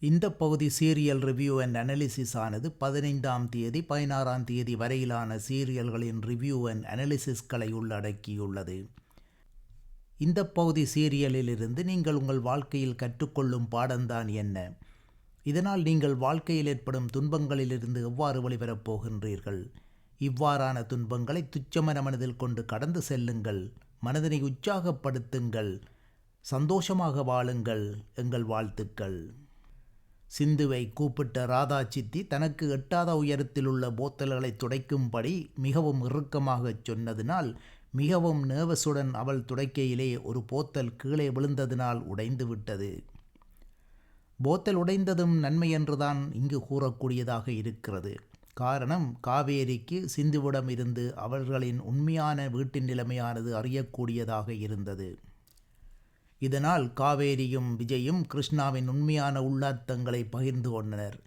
இந்த பகுதி serial review and analysis ஆனது பதினைந்தாம் தேதி பதினாறாம் தேதி வரையிலான சீரியல்களின் ரிவ்யூ அண்ட் அனாலிசிஸ்களை உள்ளடக்கியுள்ளது. இந்த பகுதி சீரியலிலிருந்து நீங்கள் உங்கள் வாழ்க்கையில் கற்றுக்கொள்ளும் பாடம்தான் என்ன? இதனால் நீங்கள் வாழ்க்கையில் ஏற்படும் துன்பங்களிலிருந்து எவ்வாறு வெளிவரப் போகின்றீர்கள்? இவ்வாறான துன்பங்களை துச்சமன மனதில் கொண்டு கடந்து செல்லுங்கள். மனதினை உற்சாகப்படுத்துங்கள். சந்தோஷமாக வாழுங்கள். எங்கள் வாழ்த்துக்கள். சிந்துவை கூப்பிட்ட ராதா சித்தி தனக்கு எட்டாத உயரத்தில் உள்ள போத்தல்களை துடைக்கும்படி மிகவும் இறுக்கமாகச் சொன்னதினால் மிகவும் நேவசுடன் அவள் துடைக்கையிலே ஒரு போத்தல் கீழே விழுந்ததினால் உடைந்து விட்டது போத்தல் உடைந்ததும் நன்மை என்றுதான் இங்கு கூறக்கூடியதாக இருக்கிறது. காரணம் காவேரிக்கு சிந்துவிடம் இருந்து அவர்களின் உண்மையான வீட்டின் நிலைமையானது அறியக்கூடியதாக இருந்தது. இதனால் காவேரியும் விஜயும் கிருஷ்ணாவின் உண்மையான உள்ளார்த்தங்களை பகிர்ந்து கொண்டனர்.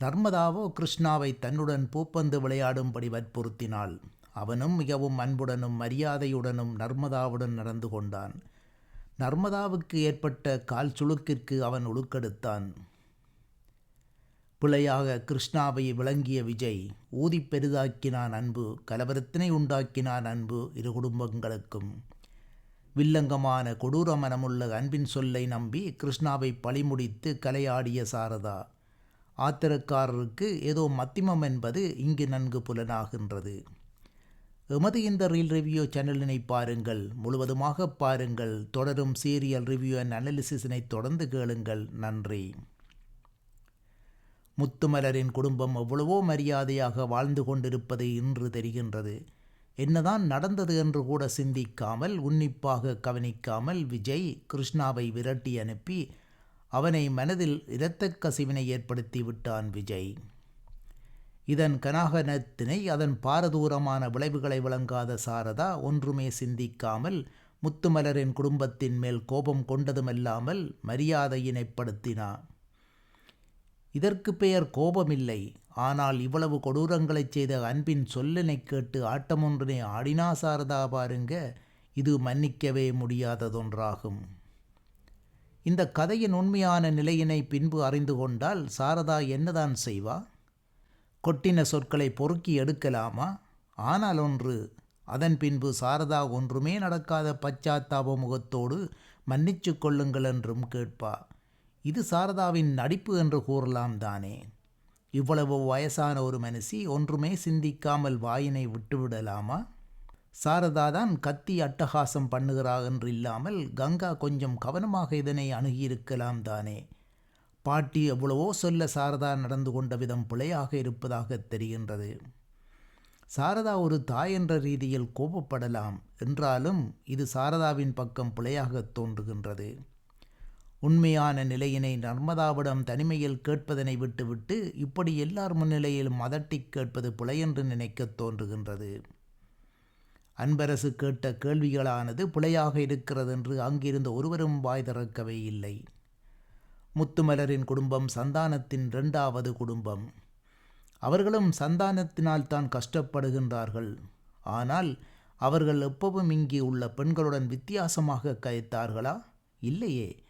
நர்மதாவோ கிருஷ்ணாவை தன்னுடன் பூப்பந்து விளையாடும்படி வற்புறுத்தினாள். அவனும் மிகவும் அன்புடனும் மரியாதையுடனும் நர்மதாவுடன் நடந்து கொண்டான். நர்மதாவுக்கு ஏற்பட்ட கால் சுளுக்கிற்கு அவன் உழுக்கெடுத்தான் பிழையாக கிருஷ்ணாவை விளங்கிய விஜய் ஊதி பெரிதாக்கினான் அன்பு கலவரத்தினை உண்டாக்கினான் அன்பு இரு குடும்பங்களுக்கும். வில்லங்கமான கொடூர மனமுள்ள அன்பின் சொல்லை நம்பி கிருஷ்ணாவை பழிமுடித்து கலையாடிய சாரதா. ஆத்திரக்காரருக்கு ஏதோ மத்திமம் என்பது இங்கு நன்கு புலனாகின்றது. எமது இந்த ரீல் ரிவ்யூ சேனலினை பாருங்கள் முழுவதுமாக பாருங்கள் தொடரும் சீரியல் ரிவ்யூ அண்ட் அனாலிசிஸினை தொடர்ந்து கேளுங்கள். நன்றி. முத்துமலரின் குடும்பம் எவ்வளவோ மரியாதையாக வாழ்ந்து கொண்டிருப்பது இன்று தெரிகின்றது. என்னதான் நடந்தது என்று கூட சிந்திக்காமல் உன்னிப்பாக கவனிக்காமல் விஜய் கிருஷ்ணாவை விரட்டி அனுப்பி அவனை மனதில் இரத்தக் கசிவினை ஏற்படுத்தி விட்டான் விஜய். இதன் கனாகனத்தினை அதன் பாரதூரமான விளைவுகளை வழங்காத சாரதா ஒன்றுமே சிந்திக்காமல் முத்துமலரின் குடும்பத்தின் மேல் கோபம் கொண்டதுமல்லாமல் மரியாதையினைப்படுத்தினார் இதற்கு பெயர் கோபமில்லை. ஆனால் இவ்வளவு கொடூரங்களைச் செய்த அன்பின் சொல்லனை கேட்டு ஆட்டமொன்றினை ஆடினா சாரதா பாருங்க இது மன்னிக்கவே முடியாததொன்றாகும். இந்த கதையின் உண்மையான நிலையினை பின்பு அறிந்து கொண்டால் சாரதா என்னதான் செய்வா? கொட்டின சொற்களை பொறுக்கி எடுக்கலாமா? ஆனால் ஒன்று அதன் பின்பு சாரதா ஒன்றுமே நடக்காத பச்சாத்தாப முகத்தோடு மன்னிச்சு கொள்ளுங்கள் என்றும் கேட்பா. இது சாரதாவின் நடிப்பு என்று கூறலாம் தானே. இவ்வளவு வயசான ஒரு மனுஷி ஒன்றுமே சிந்திக்காமல் வாயினை விட்டுவிடலாமா? சாரதா தான் கத்தி அட்டகாசம் பண்ணுகிறார் என்று இல்லாமல் கங்கா கொஞ்சம் கவனமாக இதனை அணுகியிருக்கலாம் தானே. பாட்டி எவ்வளவோ சொல்ல சாரதா நடந்து கொண்ட விதம் பிழையாக இருப்பதாக தெரிகின்றது. சாரதா ஒரு தாய் என்ற ரீதியில் கோபப்படலாம். என்றாலும் இது சாரதாவின் பக்கம் பிழையாக தோன்றுகின்றது. உண்மையான நிலையினை நர்மதாவிடம் தனிமையில் கேட்பதனை விட்டுவிட்டு இப்படி எல்லார் முன்னிலையிலும் மதட்டி கேட்பது பிழையென்று நினைக்கத் தோன்றுகின்றது. அன்பரசு கேட்ட கேள்விகளானது பிழையாக இருக்கிறது என்று அங்கிருந்த ஒருவரும் வாய் திறக்கவே இல்லை. முத்துமலரின் குடும்பம் சந்தானத்தின் இரண்டாவது குடும்பம். அவர்களும் சந்தானத்தினால் தான் கஷ்டப்படுகின்றார்கள். ஆனால் அவர்கள் எப்பவும் இங்கே உள்ள பெண்களுடன் வித்தியாசமாக கயத்தார்களா? இல்லையே.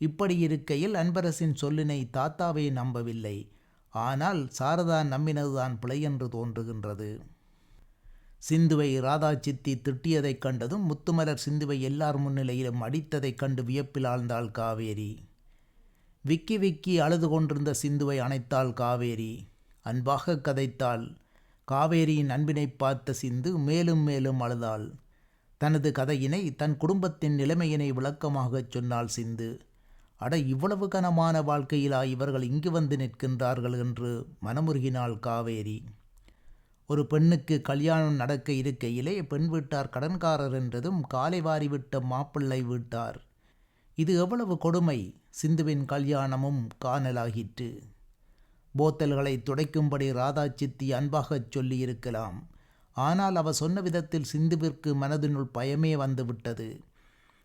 இப்படி இருக்கையில் அன்பரசின் சொல்லினை தாத்தாவை நம்பவில்லை. ஆனால் சாரதா நம்பினதுதான் பிழை என்று தோன்றுகின்றது. சிந்துவை ராதா சித்தி திட்டியதைக் கண்டதும் முத்துமலர் சிந்துவை எல்லார் முன்னிலையிலும் அடித்ததைக் கண்டு வியப்பில் ஆழ்ந்தாள் காவேரி. விக்கி விக்கி அழுது கொண்டிருந்த சிந்துவை அணைத்தாள் காவேரி. அன்பாக கதைத்தாள். காவேரியின் அன்பினை பார்த்த சிந்து மேலும் மேலும் அழுதாள். தனது கதையினை தன் குடும்பத்தின் நிலைமையினை விளக்கமாகச் சொன்னாள் சிந்து. அட இவ்வளவு கனமான வாழ்க்கையிலா இவர்கள் இங்கு வந்து நிற்கின்றார்கள் என்று மனமுருகினாள் காவேரி. ஒரு பெண்ணுக்கு கல்யாணம் நடக்க இருக்கையிலே பெண் வீட்டார் கடன்காரர் என்றதும் காலை வாரிவிட்ட மாப்பிள்ளை வீட்டார். இது எவ்வளவு கொடுமை! சிந்துவின் கல்யாணமும் காணலாகிற்று. போத்தல்களை துடைக்கும்படி ராதா சித்தி அன்பாகச் சொல்லியிருக்கலாம். ஆனால் அவ சொன்ன விதத்தில் சிந்துவிற்கு மனதினுள் பயமே வந்துவிட்டது.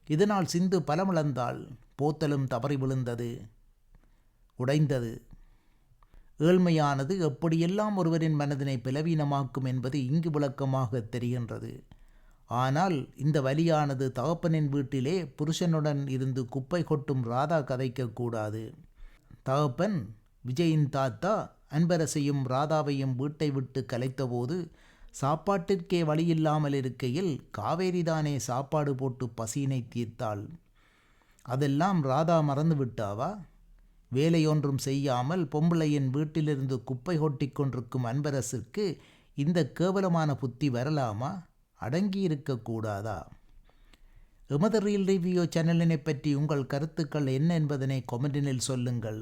இதனால் சிந்து பலமிழந்தாள் போத்தலும் தவறி விழுந்தது. உடைந்தது. ஏழ்மையானது எப்படியெல்லாம் ஒருவரின் மனதினை பலவீனமாக்கும் என்பது இங்கு விளக்கமாக தெரிகின்றது. ஆனால் இந்த வலியானது தகப்பனின் வீட்டிலே புருஷனுடன் இருந்து குப்பை கொட்டும் ராதா கதைக்கக்கூடாது தகப்பன் விஜயின் தாத்தா அன்பரசையும் ராதாவையும் வீட்டை விட்டு கலைத்தபோது சாப்பாட்டிற்கே வழியில்லாமல் இருக்கையில் காவேரிதானே சாப்பாடு போட்டு பசியினை தீர்த்தாள். அதெல்லாம் ராதா மறந்து விட்டாவா? வேலையொன்றும் செய்யாமல் பொம்பளையின் வீட்டிலிருந்து குப்பை கொட்டிக் கொண்டிருக்கும் அன்பரசிற்கு இந்த கேவலமான புத்தி வரலாமா? அடங்கியிருக்கக்கூடாதா எமது ரீல் ரிவ்யூ சேனலினை பற்றி உங்கள் கருத்துக்கள் என்ன என்பதனை கொமெண்டினில் சொல்லுங்கள்.